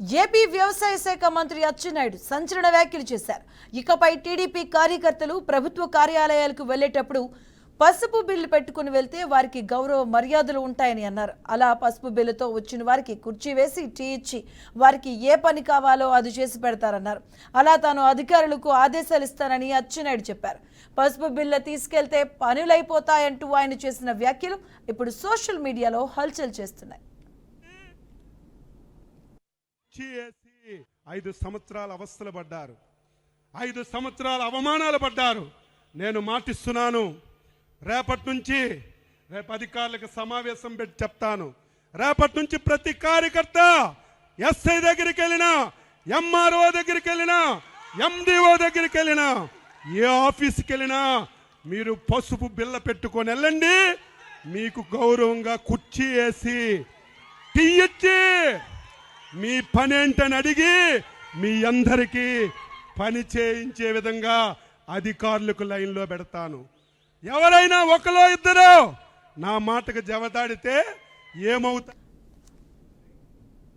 AP వ్యవసాయ శాఖ మంత్రి అచ్చెన్నాయుడు సంచలన వ్యాఖ్యలు చేశారు. ఇకపై టీడీపీ కార్యకర్తలు ప్రభుత్వ కార్యాలయాలకు వెళ్ళేటప్పుడు పసుపు బిల్లు పెట్టుకుని వెళ్తే వారికి గౌరవ మర్యాదలు ఉంటాయని అన్నారు. అలా పసుపు బిల్లుతో వచ్చిన వారికి కుర్చీ వేసి టీ ఇచ్చి వారికి ఏ పని కావాలో అది చేసి పెడతారన్నారు. అలా తాను అధికారులకు ఆదేశాలు ఇస్తానని అచ్చెన్నాయుడు చెప్పారు. పసుపు బిల్లు తీసుకెళ్తే పనులైపోతాయంటూ ఆయన చేసిన వ్యాఖ్యలు ఇప్పుడు సోషల్ మీడియాలో హల్చల్ చేస్తున్నాయి. చేసి ఐదు సంవత్సరాల అవస్థలు పడ్డారు. ఐదు సంవత్సరాల అవమానాలు పడ్డారు. నేను మాటిస్తున్నాను. రేపటి నుంచి రేపు అధికారులకు సమావేశం పెట్టి చెప్తాను. రేపటి నుంచి ప్రతి కార్యకర్త ఎస్ఐ దగ్గరికి వెళ్ళినా ఎంఆర్ఓ దగ్గరికి వెళ్ళినా ఎండిఓ దగ్గరికి వెళ్ళినా ఏ ఆఫీస్కి వెళ్ళినా మీరు పసుపు బిల్ల పెట్టుకొని వెళ్ళండి. మీకు గౌరవంగా కుర్చీ వేసి టీ ఇచ్చి మీ పని ఏంటని అడిగి మీ అందరికీ పని చేయించే విధంగా అధికారులకు లైన్లో పెడతాను. ఎవరైనా ఒకలో ఇద్దరు నా మాటకు జవదాడితే ఏమవుతా